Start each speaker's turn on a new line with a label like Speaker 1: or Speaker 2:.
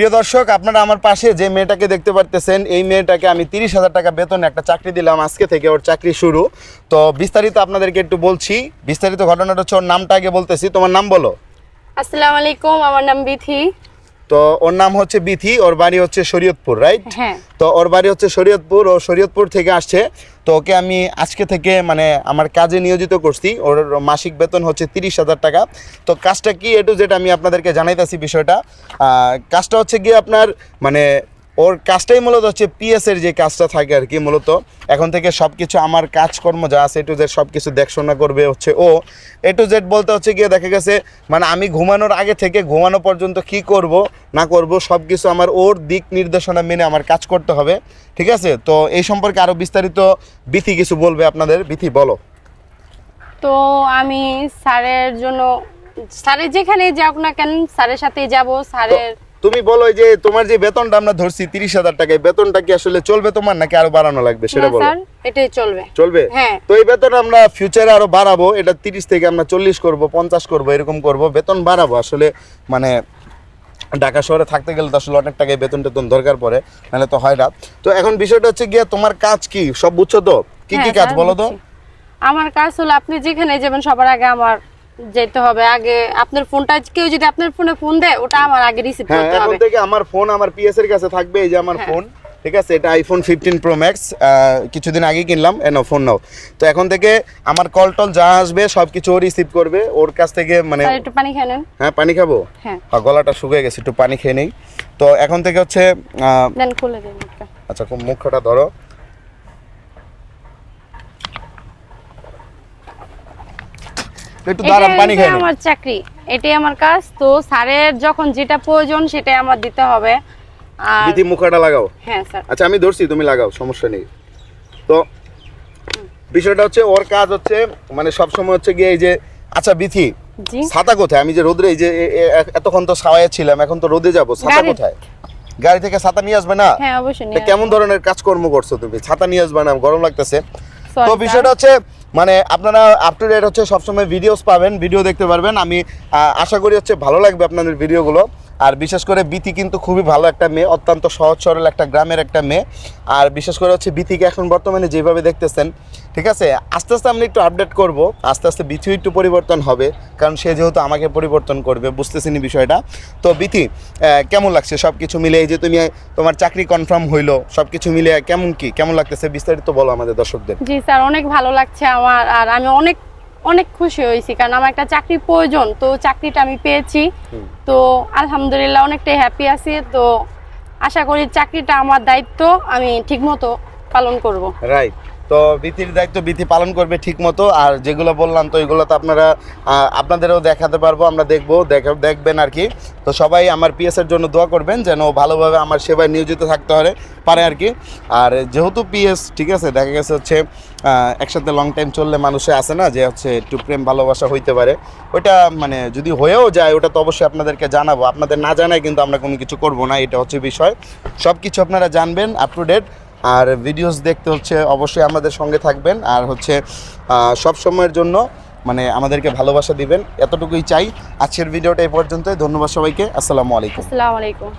Speaker 1: প্রিয় দর্শক, আপনারা আমার পাশে যে মেয়েটাকে দেখতে পারতেছেন, এই মেয়েটাকে আমি তিরিশ হাজার টাকা বেতনে একটা চাকরি দিলাম, আজকে থেকে ওর চাকরি শুরু। তো বিস্তারিত আপনাদেরকে একটু বলছি। বিস্তারিত ঘটনাটা হচ্ছে ওর নামটা আগে বলতেছি। তোমার নাম বলো।
Speaker 2: আসসালামু আলাইকুম, আমার নাম বিথি।
Speaker 1: তো ওর নাম হচ্ছে বিথি ওর বাড়ি হচ্ছে শরীয়তপুর রাইট
Speaker 2: হ্যাঁ।
Speaker 1: তো ওর বাড়ি হচ্ছে শরীয়তপুর ও শরীয়তপুর থেকে আসছে। তো ওকে আমি আজকে থেকে মানে আমার কাজে নিয়োজিত করছি। ওর মাসিক বেতন হচ্ছে তিরিশ হাজার টাকা। তো কাজটা কি এটু যেটা আমি আপনাদেরকে জানাইতেছি বিষয়টা। কাজটা হচ্ছে গিয়ে আপনার মানে ওর কাজটাই মূলত হচ্ছে পিএস এর যে কাজটা থাকে আর কি মূলত। এখন থেকে সব কিছু আমার কাজকর্ম যা আছে এ টু জেড সব কিছু দেখাশোনা করবে হচ্ছে ও। এ টু জেড বলতে হচ্ছে গিয়ে দেখা গেছে মানে আমি ঘুমানোর আগে থেকে ঘুমানো পর্যন্ত কি করব না করব সব কিছু আমার ওর দিক নির্দেশনা মেনে আমার কাজ করতে হবে ঠিক আছে? তো এই সম্পর্কে আরও বিস্তারিত বিথি কিছু বলবে আপনাদের। বিথি বলো।
Speaker 2: তো আমি স্যারের জন্য স্যারের যেখানে যাক না কেন স্যারের সাথে যাব স্যারের
Speaker 1: তুমি বলো যে তোমার যে বেতনটা আমরা ধরছি তিরিশ হাজার টাকা এই বেতনটা কি আসলে চলবে তোমার নাকি আরও বাড়ানো লাগবে? সেটা বলো।
Speaker 2: স্যার এটাই চলবে।
Speaker 1: চলবে?
Speaker 2: হ্যাঁ।
Speaker 1: তো এই বেতন আমরা ফিউচারে আরও বাড়াবো এটা তিরিশ থেকে আমরা চল্লিশ করব পঞ্চাশ করব এরকম করব বেতন বাড়াবো। আসলে মানে ঢাকা শহরে থাকতে গেলে তো আসলে অনেক টাকায় বেতন টেতন দরকার পড়ে নাহলে তো হয় না। তো এখন বিষয়টা হচ্ছে গিয়ে তোমার কাজ কি? সব বুঝছ তো? কি কি
Speaker 2: হ্যাঁ,
Speaker 1: কাজ বলো তো?
Speaker 2: আমার কাজ হলো আপনি যেখানে যাবেন সবার আগে আমার যেতে হবে। আগে আপনার ফোনটা কেউ যদি আপনার ফোনে ফোন দেয় ওটা আমার আগে রিসিভ
Speaker 1: হ্যাঁ
Speaker 2: করতে
Speaker 1: এখন থেকে আমার ফোন আমার পিএস এর কাছে থাকবে এই যে আমার
Speaker 2: হ্যাঁ।
Speaker 1: ফোন ঠিক আছে? এটা আইফোন ফিফটিন প্রো ম্যাক্স কিছুদিন আগে কিনলাম এনো ফোন নাও। তো এখন থেকে আমার কল টল যা আসবে সব কিছু ও রিসিভ করবে ওর কাছ থেকে মানে
Speaker 2: একটু পানি খেয়ে নেন।
Speaker 1: হ্যাঁ পানি খাব?
Speaker 2: হ্যাঁ।
Speaker 1: গলাটা শুকিয়ে গেছে একটু পানি খেয়ে নেই। তো এখন থেকে হচ্ছে আচ্ছা খুব মুখটা ধরো। একটু দাঁড়ান পানি নিই।
Speaker 2: আমার চাকরি এটাই আমার কাজ। তো স্যারের যখন যেটা প্রয়োজন সেটাই আমার দিতে হবে। আর
Speaker 1: দিদি মুখটা লাগাও।
Speaker 2: হ্যাঁ স্যার।
Speaker 1: আচ্ছা আমি ধরছি তুমি লাগাও সমস্যা নেই। তো বিষয়টা হচ্ছে ওর কাজ হচ্ছে মানে সব সময় হচ্ছে গিয়ে এই যে আচ্ছা বিথি ছাতা কোথায়? আমি যে রোদরে এই যে এতক্ষণ তো সাওয়ায় ছিলাম এখন তো রোদে যাব ছাতা কোথায়? গাড়ি থেকে ছাতা নিয়ে আসবে না?
Speaker 2: হ্যাঁ অবশ্যই
Speaker 1: কেমন ধরনের কাজকর্ম করছ তুমি? ছাতা নিয়ে আসবে না গরম লাগতেছে। তো বিষয়টা হচ্ছে মানে আপনারা আপ টু ডেট হচ্ছে, সবসময় ভিডিওস পাবেন ভিডিও দেখতে পারবেন। আমি আশা করি হচ্ছে ভালো লাগবে আপনাদের ভিডিওগুলো আর বিশেষ করে বিতি কিন্তু খুবই ভালো একটা মেয়ে, অত্যন্ত সহজ সরল একটা গ্রামের একটা মেয়ে। আর বিশেষ করে হচ্ছে বিথিকে এখন বর্তমানে যেভাবে দেখতেছেন, ঠিক আছে? আস্তে আস্তে আমি একটু আপডেট করব, আস্তে আস্তে বিথিও একটু পরিবর্তন হবে, কারণ সে যেহেতু আমাকে পরিবর্তন করবে, বুঝতেছিনি বিষয়টা। তো বিথি কেমন লাগছে সব কিছু মিলে এই যে তুমি, তোমার চাকরি কনফার্ম হইল সব কিছু মিলে কেমন কি? কেমন লাগতেছে? বিস্তারিত বলো আমাদের দর্শকদের।
Speaker 2: জি স্যার, অনেক ভালো লাগছে আমার, আর আমি অনেক অনেক খুশি হয়েছি কারণ আমার একটা চাকরি প্রয়োজন তো চাকরিটা আমি পেয়েছি। তো আলহামদুলিল্লাহ অনেকটাই হ্যাপি আছি তো আশা করি চাকরিটা আমার দায়িত্ব আমি ঠিকমতো পালন করব।
Speaker 1: রাইট তো বিথির দায়িত্ব বিথি পালন করবে ঠিক মতো আর যেগুলো বললাম তো এগুলো তো আপনারা আপনাদেরও দেখাতে পারব, আমরা দেখব, দেখা, দেখবেন আর কি। তো সবাই আমার পিএস এর জন্য দোয়া করবেন যেন ভালোভাবে আমার সেবায় নিয়োজিত থাকতে পারে পারে আর কি। আর যেহেতু পিএস ঠিক আছে, দেখা গেছে হচ্ছে একসাথে লং টাইম চললে মানুষে আসে না যে হচ্ছে একটু প্রেম, ভালোবাসা হইতে পারে। ওটা মানে যদি হয়েও যায়, ওটা তো অবশ্যই আপনাদেরকে জানাব। আপনাদের না জানায় কিন্তু আমরা কোনো কিছু করব না, এটা হচ্ছে বিষয়। সব কিছু আপনারা জানবেন আপ টু ডেট আর ভিডিওস দেখতে হচ্ছে অবশ্যই আমাদের সঙ্গে থাকবেন আর হচ্ছে সব সময়ের জন্য মানে আমাদেরকে ভালোবাসা দিবেন। এতটুকুই চাই। আজকের ভিডিওটা এ পর্যন্তই। ধন্যবাদ সবাইকে। আসসালামু আলাইকুম।
Speaker 2: আসসালামু আলাইকুম।